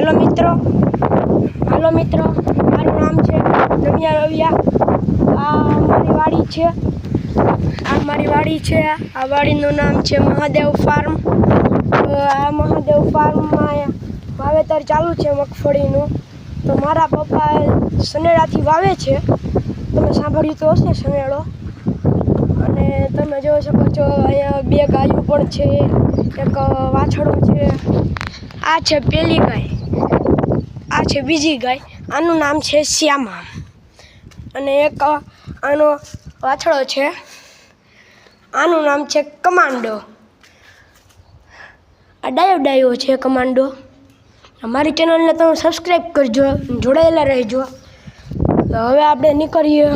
હાલો મિત્રો. હાલો મિત્રો. મારું નામ છે રમ્યા રવિયા. આ મારી વાડી છે. આ મારી વાડી છે. આ વાડીનું નામ છે મહાદેવ ફાર્મ. આ મહાદેવ ફાર્મમાં વાવેતર ચાલુ છે મગફળીનું. તો મારા પપ્પા સનેડાથી વાવે છે. તમે સાંભળ્યું તો હશે સનેડો અને તમે જોઈ શકો છો અહીંયા બે ગાયો પણ છે. એક વાછળો છે. આ છે પેલી ગાય. આ છે બીજી ગાય. આનું નામ છે શ્યામા. અને એક આનો વાછડો છે. આનું નામ છે કમાન્ડો આ ડાયો ડાયો છે કમાન્ડો અમારી ચેનલને તમે સબસ્ક્રાઈબ કરજો જોડાયેલા રહેજો. તો હવે આપણે નીકળીએ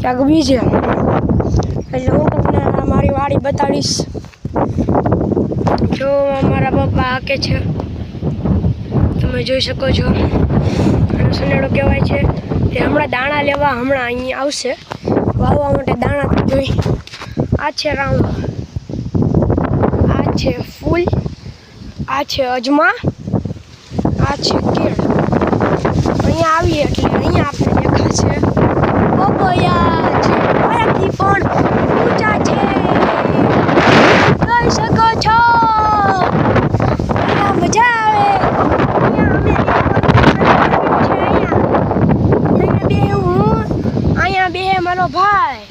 ક્યાંક બીજે. એટલે હું તમને મારી વાડી બતાડીશ. જો અમારા પપ્પા હાકે છે. તમે જોઈ શકો છો. સનેડો કહેવાય છે. તે હમણાં દાણા લેવા હમણાં અહીંયા આવશે. વાવવા માટે દાણા જોઈ. આ છે રાઉન્ડ. આ છે ફૂલ. આ છે અજમા. આ છે કેળ. અહીંયા આવીએ એટલે અહીંયા આપણે દેખાશે. પપૈયા છે. પણ ઊંચા છે. જોઈ શકો છો અહીંયા મજા આવે અહીંયા અમે બે હું અહીંયા બે મારો ભાઈ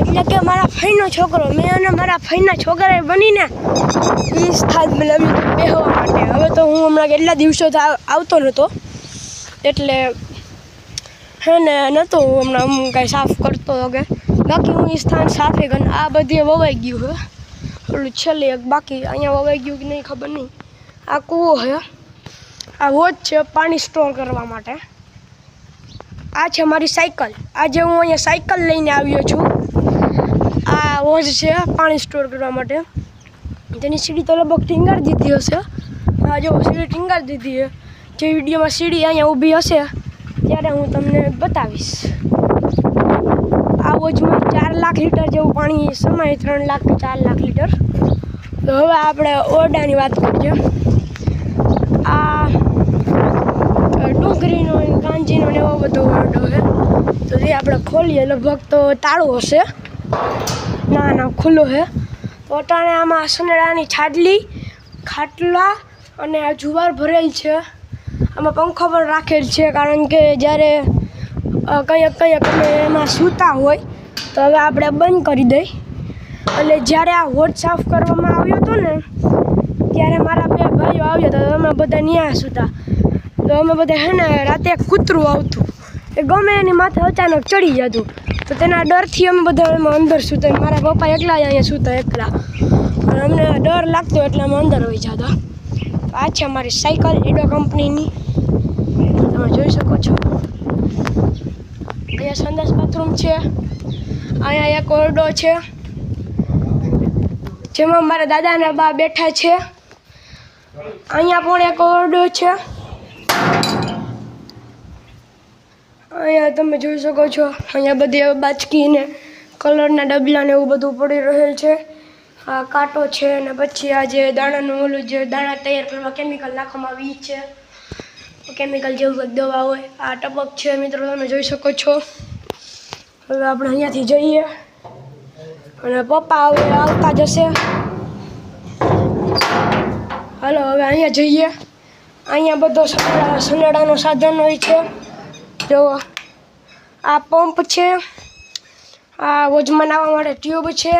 એટલે કે મારા ફઈનો છોકરો. મેં અને મારા ફઈના છોકરાએ બનીને એ સ્થાન બનાવ્યું બેહવા માટે. હવે તો હું હમણાં કેટલા દિવસો આવતો નહોતો એટલે હે ને નહોતો હું હમણાં હું કાંઈ સાફ કરતો કે બાકી હું એ સ્થાન સાફે કરીને આ બધી વવાઈ ગયું હે. ઓલું છેલ્લે એક બાકી અહીંયા વવાઈ ગયું કે નહીં ખબર નહીં. આ કૂવો છે આ વોચ છે પાણી સ્ટોર કરવા માટે. આ છે મારી સાયકલ. આજે હું અહીંયા સાયકલ લઈને આવ્યો છું. આ છે પાણી સ્ટોર કરવા માટે. તેની સીડી તો લગભગ ટીંગાડી દીધી હશે. હા, જો, સીડી ટીંગાડી દીધી છે જે વિડીયોમાં સીડી અહીંયા ઊભી હશે, ત્યારે હું તમને બતાવીશ. આ વોચમાં ચાર લાખ લીટર જેવું પાણી સમાય, ત્રણ લાખ કે ચાર લાખ લીટર. તો હવે આપણે ઓરડાની વાત કરીએ. આ ડુંગળીનો કાંજીનો ને એવો બધો ઓરડો છે તો જે આપણે ખોલીએ, લગભગ તો તાળું હશે. ના ના ખુલ્લો તો અટાણે આમાં સનેડાની છાડલી, ખાટલા અને આ જુવાર ભરેલ છે. આમાં પંખો પણ રાખેલ છે, કારણ કે જ્યારે કંઈક કંઈક અમે એમાં સૂતા હોય, તો હવે આપણે બંધ કરી દઈ. એટલે જ્યારે આ હોટ સાફ કરવામાં આવ્યો હતો ને, ત્યારે મારા બે ભાઈઓ આવ્યા તો અમે બધા ન્યા સૂતા. તો અમે બધા હે ને રાતે કૂતરું આવતું. એ ગમે એની માથે અચાનક ચડી જતું. તેના ડરથી અમે બધા અંદર સૂતા મારા પપ્પા એકલા અહીંયા સૂતા એકલા. અને અમને ડર લાગતો એટલે અમે અંદર હોઈ જતા. આ છે અમારી સાયકલ એડો કંપનીની. તમે જોઈ શકો છો. અહીંયા સંદાસ બાથરૂમ છે. અહીંયા એક ઓરડો છે. જેમાં મારા દાદાના બા બેઠા છે. અહીંયા પણ એક ઓરડો છે. અહીંયા તમે જોઈ શકો છો, અહીંયા બધી બાચકી ને કલરના ડબલા ને એવું બધું પડી રહેલ છે. આ કાંટો છે અને પછી આ જે દાણાનું ઓલું જે દાણા તૈયાર કરવા કેમિકલ નાખવામાં આવી છે. કેમિકલ જેવું દવા હોય, આ ટપક છે મિત્રો, તમે જોઈ શકો છો. હવે આપણે અહીંયાથી જઈએ. અને પપ્પા હવે આવતા જશે. હાલો, હવે અહીંયા જઈએ. અહીંયા બધો સનેડા, સનેડાનો સાધન હોય છે. જો આ પંપ છે. આ વોજમાં નાવા માટે ટ્યુબ છે.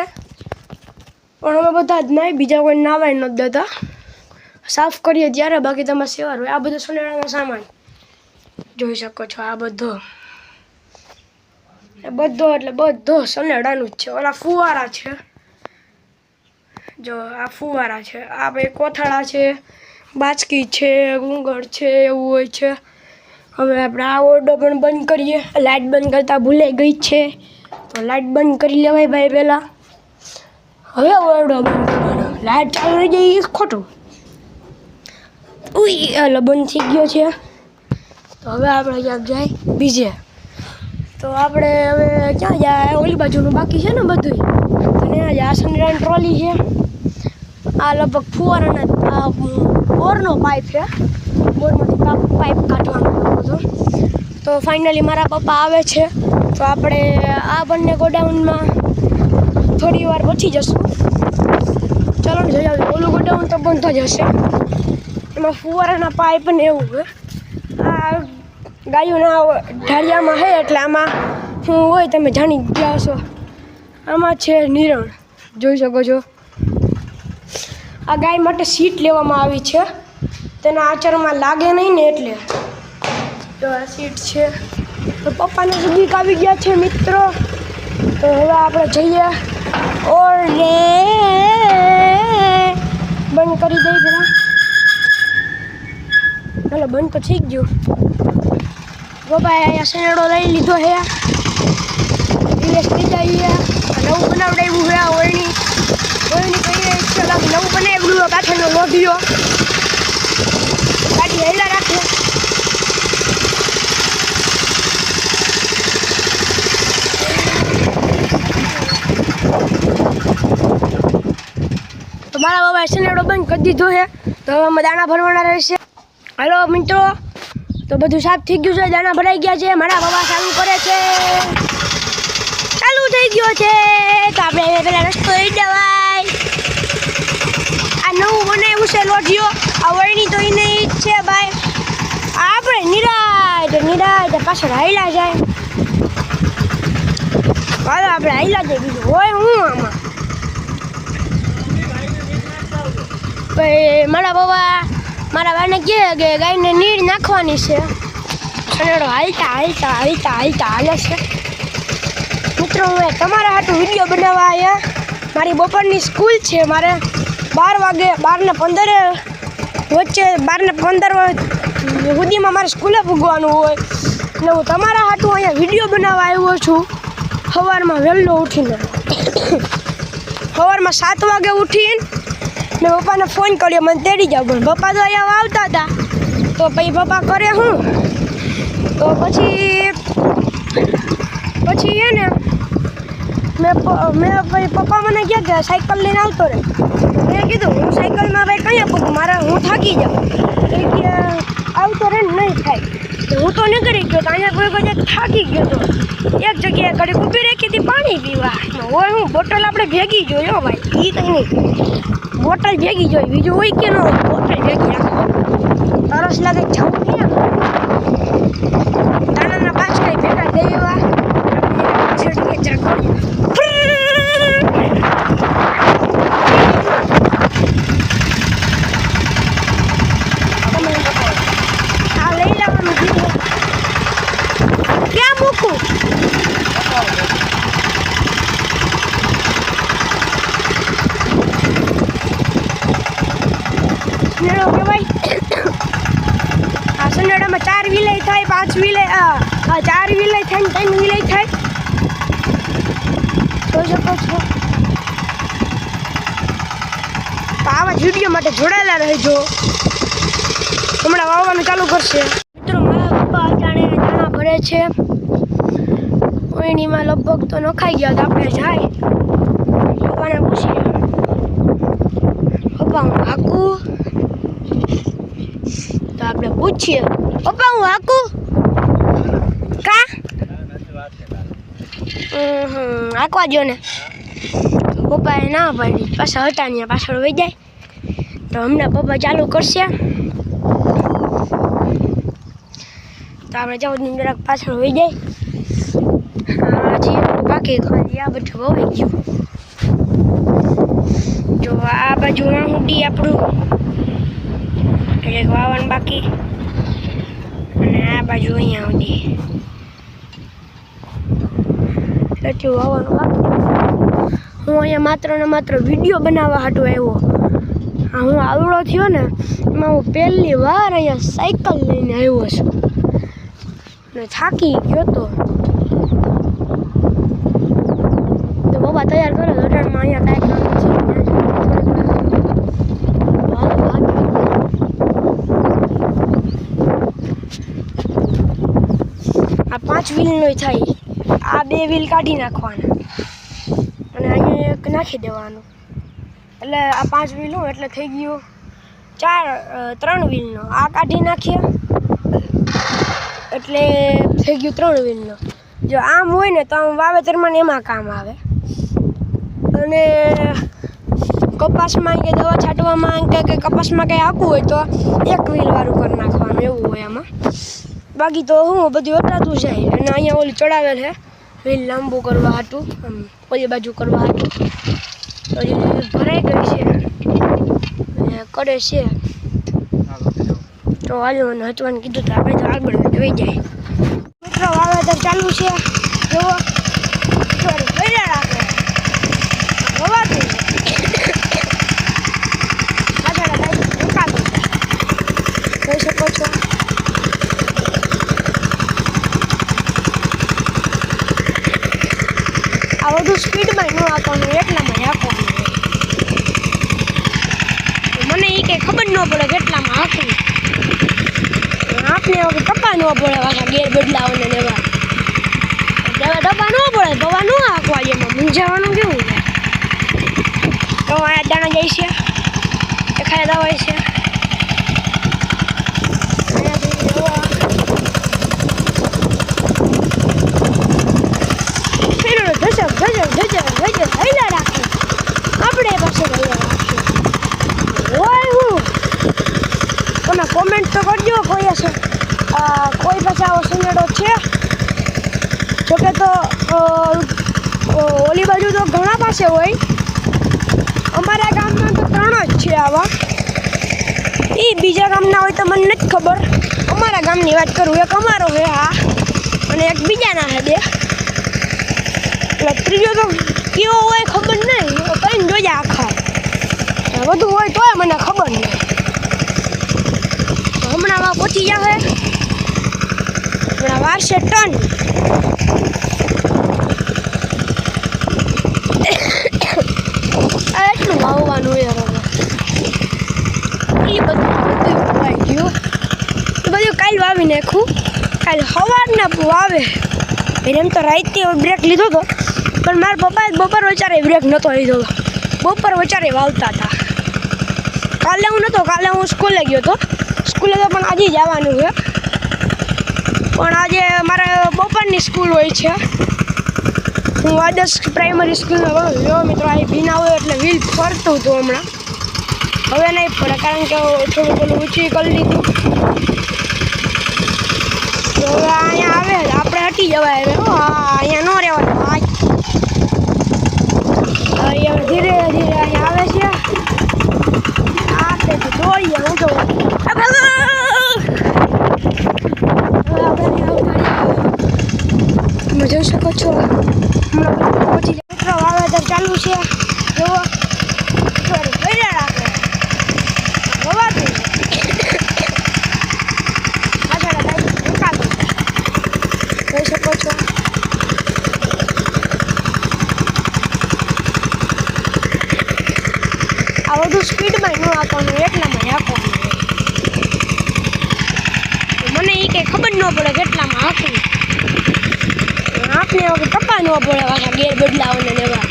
પણ અમે બધા જ નહીં, બીજા કોઈ નાવાય નથી દેતા. સાફ કરીએ ત્યારે બાકી તમારે સેવા હોય આ બધો સોનેરાનો સામાન. જોઈ શકો છો આ બધો. બધો એટલે બધો સનેડાનું જ છે. ઓલા ફુવારા છે. જો આ ફુવારા છે. આ ભાઈ કોથળા છે. બાચકી છે ગુંગળ છે, એવું હોય છે. હવે આપણે આ ઓરડો પણ બંધ કરીએ. લાઇટ બંધ કરતાં ભૂલાઈ ગઈ છે. તો લાઇટ બંધ કરી લેવાય ભાઈ પહેલાં. હવે ઓરડો બંધ કરવાનો. લાઇટ ચાલુ રહી જાય એ ખોટું. ઉઈ, હાલો, બંધ થઈ ગયો છે. તો હવે આપણે ક્યાંક જાય? બીજે. તો આપણે હવે ક્યાં જાય? ઓલી બાજુનું બાકી છે ને બધું અને આ આસનરાયણ ટ્રોલી છે. આ લગભગ ફુવારાના બોરનો પાઇપ છે. બોરમાંથી પા- પાઇપ કાઢવાનો હતો તો ફાઇનલી મારા પપ્પા આવે છે. તો આપણે આ બંને ગોડાઉનમાં થોડી વાર પછી જશું. ચલો ને જઈ ઓલું ગોડાઉન તો બંધ જ હશે. એમાં ફુવારાના પાઇપ ને એવું છે આ ગાયોના ઢાળિયામાં છે એટલે આમાં શું હોય તમે જાણી ગયા છો આમાં છે નિરણ. જોઈ શકો છો. આ ગાય માટે સીટ લેવામાં આવી છે. તેના આચરમાં લાગે નહીં ને એટલે? તો આ સીટ છે. તો પપ્પાને નજીક આવી ગયા છે મિત્રો. તો હવે આપણે જઈએ. ઓલે બંધ કરી દઈ પેલા ચાલો બંધ તો થઈ ગયું. પપ્પાએ અહીંયા શેરડો લઈ લીધો છે દિવસ થઈ જઈએ નવું બનાવડાવ્યું છે ઓળની ઓળણી કહીએ નવું બનાવ્યું કાંઠાનો લોઢિયો. ગાડી હેલા રાખે. તો મારા બાબા શેરડો બંધ કરી દીધો છે. તો હવે અમે દાણા ભરવાના રહેશે. હાલો મિત્રો, તો બધું સાફ થઈ ગયું છે. દાણા ભરાઈ ગયા છે. મારા બાબા ચાલુ કરે છે. ચાલુ થઈ ગયો છે. તો આપણે પેલા રસ્તો લઈ જવાય આ નવું બનાવ્યું છે લોઢિયો. આ વળણી તો એને જ છે, ભાઈ. આપણે નિરાજ નિરાજ પાછળ હાઈલા જાય. હાલો, આપણે હાઈલા જાય બીજું. હોય હું આમાં? ભાઈ, મારા બાબા મારા બાને કહે કે ગાયને નીર નાખવાની છે. સનેડો હાલતા હાલતા હાલતા હાલતા હાલે છે. મિત્રો, હું તમારા હાટું વીડિયો બનાવવા આવ્યા મારી બપોરની સ્કૂલ છે મારે. બાર વાગે, બારને પંદરે વચ્ચે બાર ને પંદર સુધીમાં મારે સ્કૂલે ભૂગવાનું હોય. ને હું તમારા હાટું અહીંયા વીડિયો બનાવવા આવ્યો છું. સવારમાં વહેલો ઉઠીને. સવારમાં સાત વાગે ઉઠીને મેં પપ્પાને ફોન કર્યો, મને તેડી જાવ પણ પપ્પા તો અહીંયા આવતા હતા. તો પછી પપ્પા કરે હું તો પછી પછી એ ને મેં મેં પછી પપ્પા મને કહે કે સાયકલ લઈને આવતો રહે. મેં કીધું, હું સાયકલમાં ભાઈ કયા પૂગું મારા હું થાકી જાઉં. એ કે, આવતો રહે નહીં થાય. હું તો નીકળી ગયો, તો અહીંયા કોઈ કોઈ થાકી ગયો તો. એક જગ્યાએ ઘડી ઊભી રાખી હતી, પાણી પીવા. હોય હું, બોટલ આપણે ભેગી જોયો ભાઈ. એ કંઈ નહીં બોટલ ભેગી જોઈ. બીજું હોય કે ન બોટલ ભેગી રાખો. તરસ લાગે જવું ક્યાં દાણાના પાછળ ભેગા દેવા છેડીએ જરાક આ લઈ લેવાનું કીધું ક્યાં મૂકું સંડેડો કહેવાય આ સંડેડામાં ચાર વિલય થાય પાંચ વિલય ચાર વિલય થાય ને ત્રણ વિલય થાય. જોઈ શકો છો. આવા જ વીડિયો માટે જોડાયેલા રહેજો. હમણાં વાવવાનું ચાલુ કરશે. મિત્રો, મારા પપ્પા અજાણે દાણા ભરે છે. ઓયણીમાં લગભગ તો નખાઈ ગયા તો આપણે જાય. પપ્પાને પૂછીએ. પપ્પા, હું હાકું? તો આપણે પૂછીએ. પપ્પા, હું હાકું? કા? આકવા જો ને. પપ્પાએ ના પાડી. પાછા હતા ને પાછળ વહી જાય. તો હમણાં પપ્પા ચાલુ કરશે. તો આપણે જવું જરાક પાછળ વહી જાય. હજી બાકી ખાલી આ બધું વહી ગયું. જો આ બાજુ હુંડી આપણું. એટલે વાવણ બાકી. અને આ બાજુ અહીંયા સુધી. એટલું આવવાનું હું અહીંયા માત્ર ને માત્ર વીડિયો બનાવવા હાટું આવ્યો. હા હું આવડો થયો ને, એમાં હું પહેલી વાર અહીંયા સાયકલ લઈને આવ્યો છું. ને થાકી ગયો તો. બાબા તૈયાર કરો, અઢારમાં અહીંયા કાંઈક પાંચ વ્હીલનો થાય. આ બે વ્હીલ કાઢી નાખવાના. અને અહીંયા એક નાખી દેવાનું. એટલે આ પાંચ વ્હીલ હોય એટલે થઈ ગયું ચાર ત્રણ વ્હીલનો આ કાઢી નાખીએ. એટલે થઈ ગયું ત્રણ વ્હીલનો જો આમ હોય ને તો આમ વાવેતરમાં એમાં કામ આવે. અને કપાસમાં કે દવા છાંટવામાં કે કપાસમાં કંઈ આપવું હોય તો એક વ્હીલવાળું કરી નાખવાનું. એવું હોય આમાં. બાકી તો હું બધું વપરાતું જાય. અને અહીંયા ઓલું ચડાવેલ છે વ્હીલ લાંબુ કરવા હતું, આમ ઓલી બાજુ કરવા હતું. પછી ભરાઈ ગઈ છે. અને કરે છે. તો હાલો હચવાનું કીધું તો આપણે તો આગળ જોઈ જાય. મિત્રો, વાવેતર ચાલુ છે. જુઓ થોડી ભર્યા રાખે હવાતું છે પાછળ કાંઈ રોકાતું છે જોઈ શકો છો આ બધું સ્પીડમાં ન આપવાનું એટલામાં આપવાનું મને એ કંઈ ખબર ન પડે કેટલામાં હાંકવું. આપને હવે ટપ્પા ન પડે પાછા ગેર બદલાવાને એવા. દવા ડબ્બા ન પડે, દવા ન હાંકવા એમાં મૂંઝાવાનું કેવું છે? તો અહીંયા દાણા જાય છે. દેખાય દવા છે અહીંયાથી દવા ફેરો ધજક ધજક ધજક ધજક હૈલા રાખે આપણે પાસે હૈલા રાખીએ હોય હું તમે કોમેન્ટ તો કોઈ હશે કોઈ પાછા આવો સનેડો છે? જોકે તો ઓલી બાજુ તો ઘણા પાસે હોય. અમારા ગામમાં તો ત્રણ જ છે આવા. એ બીજા ગામના હોય તો મને નથી ખબર. અમારા ગામની વાત કરું, એક અમારો છે હા અને એક બીજાના છે બે. એટલે ત્રીજો તો કેવો હોય ખબર નહીં કઈ જોઈએ આખા. વધુ હોય તોય મને ખબર નહીં. હમણાં માં પહોંચી જશે હમણાં વારસે ટન. આ એટલું વાવવાનું યાર હવે. એ બધું બધું વાવાઈ ગયું. બધું કાલ વાવી નાખું. વાવે. એમ તો રાઈતે બ્રેક લીધો હતો પણ મારા પપ્પાએ બપોર વચારે બ્રેક નહોતો લીધો. બપોર વચારે વાવતા હતા. કાલે હું નહોતો કાલે હું સ્કૂલે ગયો હતો. સ્કૂલે તો પણ આજે જવાનું છે. પણ આજે મારે બપોરની સ્કૂલ હોય છે. હું આદર્શ પ્રાઇમરી સ્કૂલમાં ભણું જો મિત્રો અહીં ભીના હોય એટલે વ્હીલ ફરતું હતું હમણાં. હવે નહીં પડે કારણ કે થોડું થોડું ઊંચી કરી લીધું. તો હવે અહીંયા આવે આપણે હટી જવાય હવે હો, હા અહીંયા ન રહેવાનું. અહીંયા ધીરે ધીરે અહીંયા આવે છે આપણે દોડીએ હું તો. તમે જોઈ શકો છો? હમણાં વાવેતર ચાલુ છે થોડી ભર્યા રાખે હવાતું છે પાછળ કાંઈ રોકાતું છે જોઈ શકો છો આ બધું સ્પીડમાં ન આપવાનું એટલામાં આપવાનું. મને એ કંઈ ખબર ન પડે કેટલામાં આપવું આપને વખત ટપ્પા ન પડે પાછા ગેર બદલાવાને એવા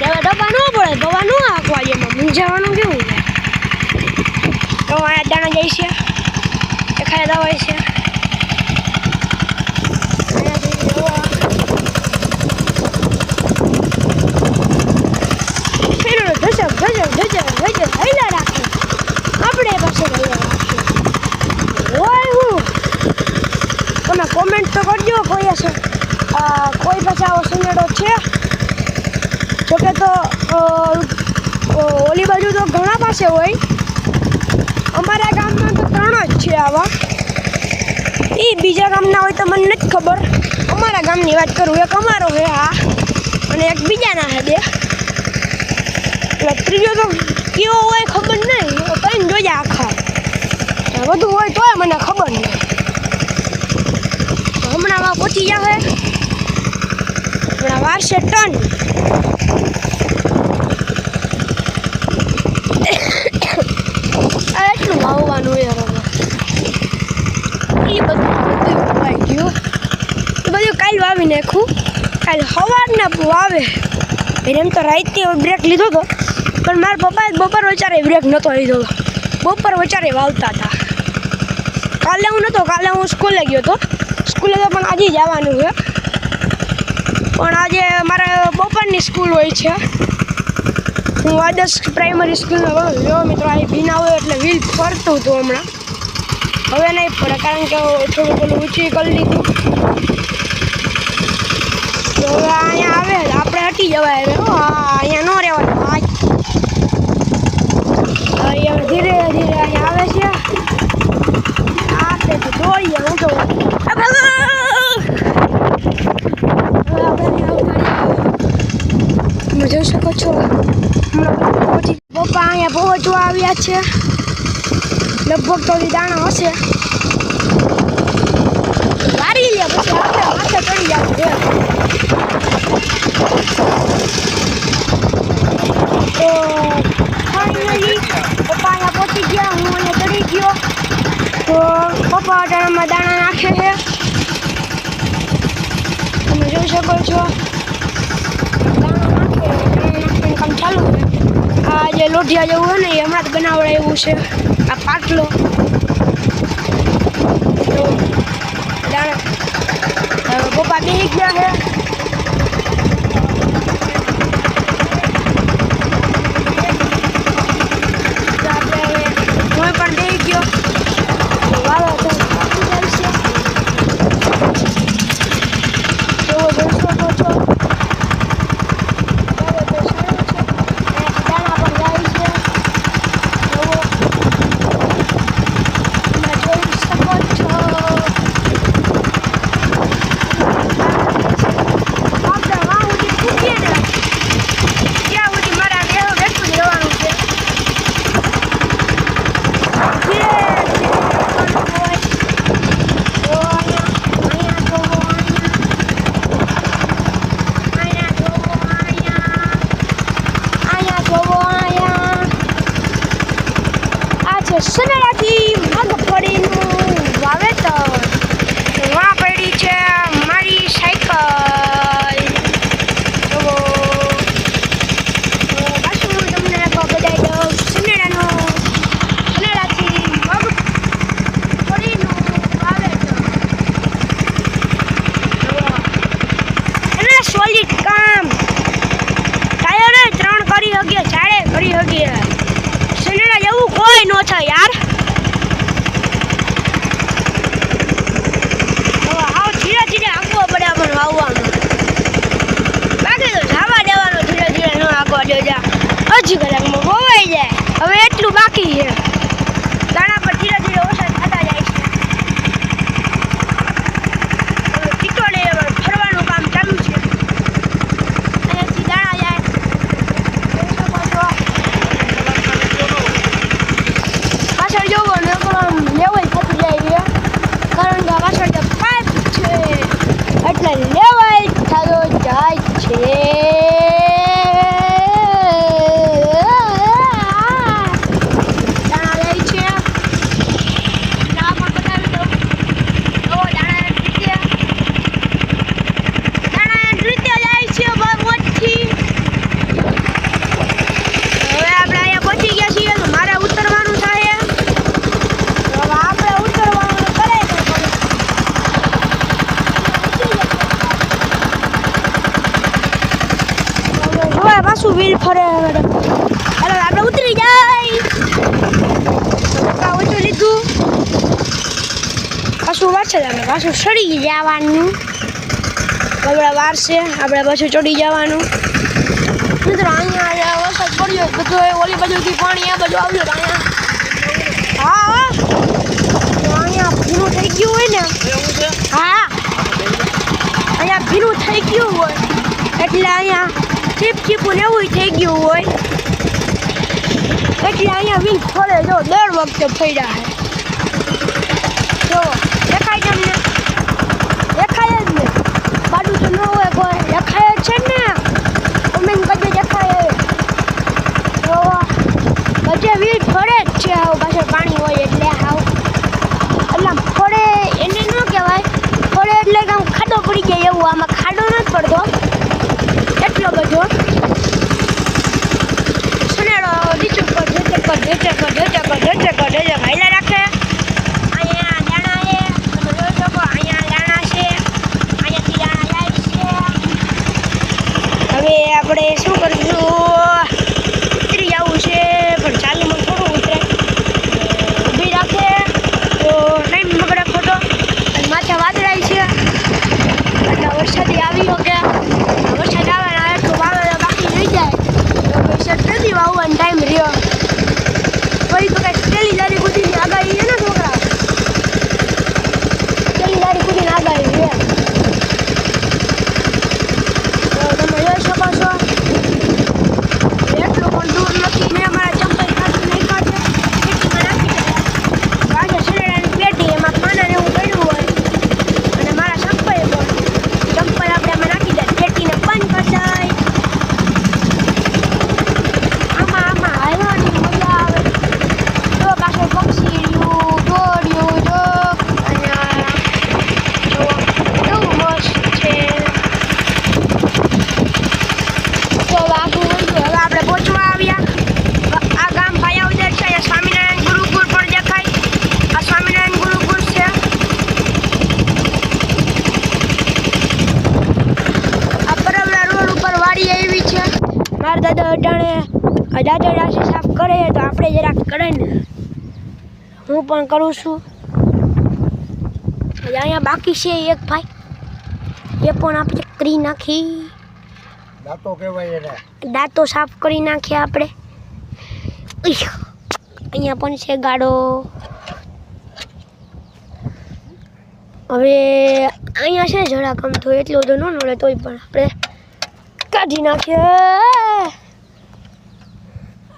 દવા ડબ્બા ન પડે, દવા ન હાંકવા એમાં મૂંઝાવાનું કેવું? છે તો આ દાણા જાય છે. દેખાય દવા છે અહીંયાથી દવા ફેરો ધજક ધજક ધજક ધજક હૈલા રાખે આપણે પાસે હૈલા રાખીએ હોય હું તમે કોમેન્ટ તો કરજો કોઈ હશે આ, કોઈ પાસે આવો સનેડો છે. જોકે તો ઓલી બાજુ તો ઘણા પાસે હોય. અમારા ગામમાં તો ત્રણ જ છે આવા. એ બીજા ગામના હોય તો મને નથી ખબર. અમારા ગામની વાત કરું, એક અમારો છે હા અને એક બીજાના છે બે. એટલે ત્રીજો તો કેવો હોય ખબર નહીં કઈ જોયા આખા. વધુ હોય તોય મને ખબર નહીં. હમણાં પહોંચી જશે હમણાં વારસે ટન. એટલું વાવવાનું યાર એ બધું બધું વાવાઈ ગયું. એ બધું કાલ વાવી નાખું. કાલ સવારના વાવે. એમ તો રાતે બ્રેક લીધો હતો પણ મારા પપ્પાએ બપોર વચારે બ્રેક નહોતો લીધો. બપોર વચારે વાવતા હતા. કાલે હું નહોતો કાલે હું સ્કૂલે ગયો હતો સ્કૂલે તો પણ આજે જવાનું છે. પણ આજે મારે બપોરની સ્કૂલ હોય છે. હું આદર્શ પ્રાઇમરી સ્કૂલમાં ભણું જો મિત્રો, અહીં હોય એટલે વ્હીલ ફરતું હતું હમણાં. હવે નહીં પડે, કારણ કે થોડું પેલું ઊંચી કરી લીધું. તો હવે અહીંયા આવે આપણે હટી જવાય હવે અહીંયા ન રહેવાનું અહીંયા ધીરે ધીરે અહીંયા આવે છે. આ તો દોડીએ હું તો આ ભાગો! હવે આપણે અહીંયા ઉતારીએ. તમે જોઈ શકો છો? પહોંચી પપ્પા અહીંયા પહોંચવા આવ્યા છે. લગભગ તો દાણા હશે. વારી લે પછી આપણે માથે ચડી જવું તો ફાઇનલી પપ્પા અહીંયા પહોંચી ગયા. હું અહીંયા ચડી ગયો. તો પપ્પા અટાણામાં દાણા નાખે છે. તમે જોઈ શકો છો દાણા નાખે દાણા નાખવાનું કામ ચાલુ. આ જે લોઢિયા જેવું હોય ને એ હમણાં જ બનાવડાય એવું છે. આ પાટલો. તો દાણા. પપ્પા બેસી ગયા છે તો આપણે હવે હું પણ બેસી ગયો તો વાવે તો પાકી જાય છે જેવો જોઈ શકો છો વાવે તો સારું છે અને દાણા પણ જાય છે જુઓ તમે જોઈ શકો છો આપણે વાં સુધી પૂછીએ ને ત્યાં સુધી મારા દેહ બેઠું જ રહેવાનું છે ધીરે ધીરે જવાનું હોય. તો અહીંયા અહીંયા જોવો અહીંયા અહીંયા જોવો અહીંયા અહીંયા જોવો અહીંયા આ છે સનેડાથી મગફળીનું વાવેતર વાં પડી છે મારી સાયકલ જુઓ તો પાછું હું તમને બધાઈ દઉં સનેડાનો સનેડાથી મગફળીનું વાવેતર જુઓ એને સોલિડ કામ ટાયરે ત્રણ કરી શકીએ ચારે કરી શકીએ સનેડા જેવું કોઈ ન થાય યાર આવ ધીરે ધીરે આંકવો પડે આપણને વાવવાનું. બાકી તો જવા દેવાનો ધીરે ધીરે ન આંકવા દેજા હજી કલાકમાં હોવાઈ જાય. હવે એટલું બાકી છે દાણા પર ધીરે ધીરે ઓછા થતા જાય છે હવે ટીટોળે ફરવાનું કામ ચાલુ છે અહીંયાથી દાણા જાય જોઈ શકો છો પાછળ જોવો ને આમ લેવલ થતું જાય છે કારણ કે આ પાછળ તો પાઇપ છે એટલે લેવલ થતો જાય છે દાણા જાય છે દાણા પણ બતાવી દઉં જુઓ દાણા નૃત્ય દાણા નૃત્ય જાય છે બહુ મોજથી હવે આપણે અહીંયા પહોંચી ગયા છીએ તો મારે ઉતરવાનું થાય તો હવે આપણે ઉતરવાનું કરે છે પણ હવે જોવે પાછું વ્હીલ ફરે હવે હાલો આપણે ઉતરી જાય પપ્પા ઉતરી લીધું પાછું વાર છે આપણે પાછું ચડી જવાનું. આપણે વારસે, આપણે પાછું ચડી જવાનું. મિત્રો, અહીંયા વરસાદ પડ્યો, બધો ઓલી બાજુથી પાણી આ બાજુ આવ્યું અહીંયા. હા અહીંયા ભીનું થઈ ગયું હોય ને. હા. અહીંયા ભીનું થઈ ગયું હોય. એટલે અહીંયા ચીપ ચીપું ને એવું થઈ ગયું હોય. એટલે અહીંયા વીજ ફરે જો, દર વખતે ફર્યા છે દાદા રાશિ સાફ કરે તો આપણે જરાક કરે ને. હું પણ કરું છું. અહીંયા બાકી છે એક ભાઈ. એ પણ આપણે કરી નાખી. દાંતો કહેવાય એને. દાંતો સાફ કરી નાખીએ આપણે. અહીંયા પણ છે ગાડો. હવે અહીંયા છે જરાક આમ તો એટલું બધું ન નડે તોય પણ આપણે કાઢી નાખીએ.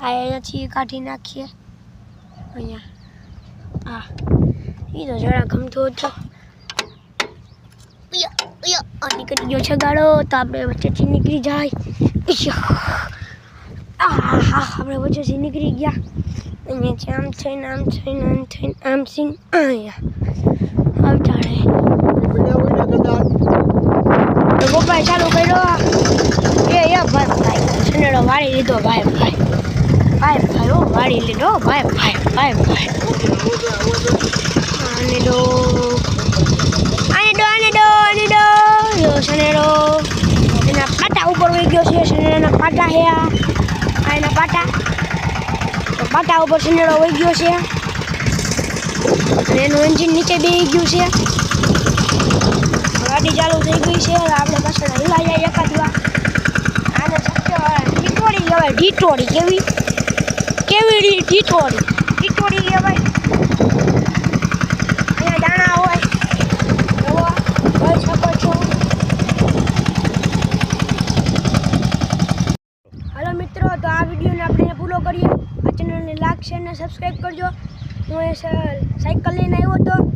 આ અહીંયાથી કાઢી નાખીએ. અહીંયા. આ. એ તો જરા ગમતો હતો. નીકળી ગયો છે ગાડો તો આપણે વચ્ચેથી નીકળી જાય. આપણે વચ્ચેથી નીકળી ગયા. અહીંયાથી આમ થઈને આમ થઈને આમ થઈને આમ થઈને અહીંયા. આવતાડે. પપ્પાએ ચાલુ કર્યો. એ ભાઈ ભાઈ. સનેડો વાળી લીધો, ભાઈ ભાઈ. ભાઈ ભાઈ ઓ વાળી લીધો ભાઈ ભાઈ ભાઈ ભાઈ આને દો આને દો આને દો આને દો યો સનેડો એના પાટા ઉપર વહી ગયો છે સનેડાના પાટા હે આ આ એના પાટા તો પાટા ઉપર સનેડો વહી ગયો છે અને એનું એન્જિન નીચે બેસી ગયું છે ગાડી ચાલુ થઈ ગઈ છે હવે આપણે પાછળ હલા જાય એકાદ વાર આને શક્ય ટીટોડી કહેવાય ટીટોડી કેવી કેવી ટીટોડી ટીટોડી કહેવાય અહીંયા દાણા હોય. શકો છો. હાલો મિત્રો, તો આ વિડીયોને આપણે પૂરો કરીએ. આ ચેનલને લાઈક, શેર અને સબસ્ક્રાઈબ કરજો. હું સાયકલ લઈને આવ્યો હતો.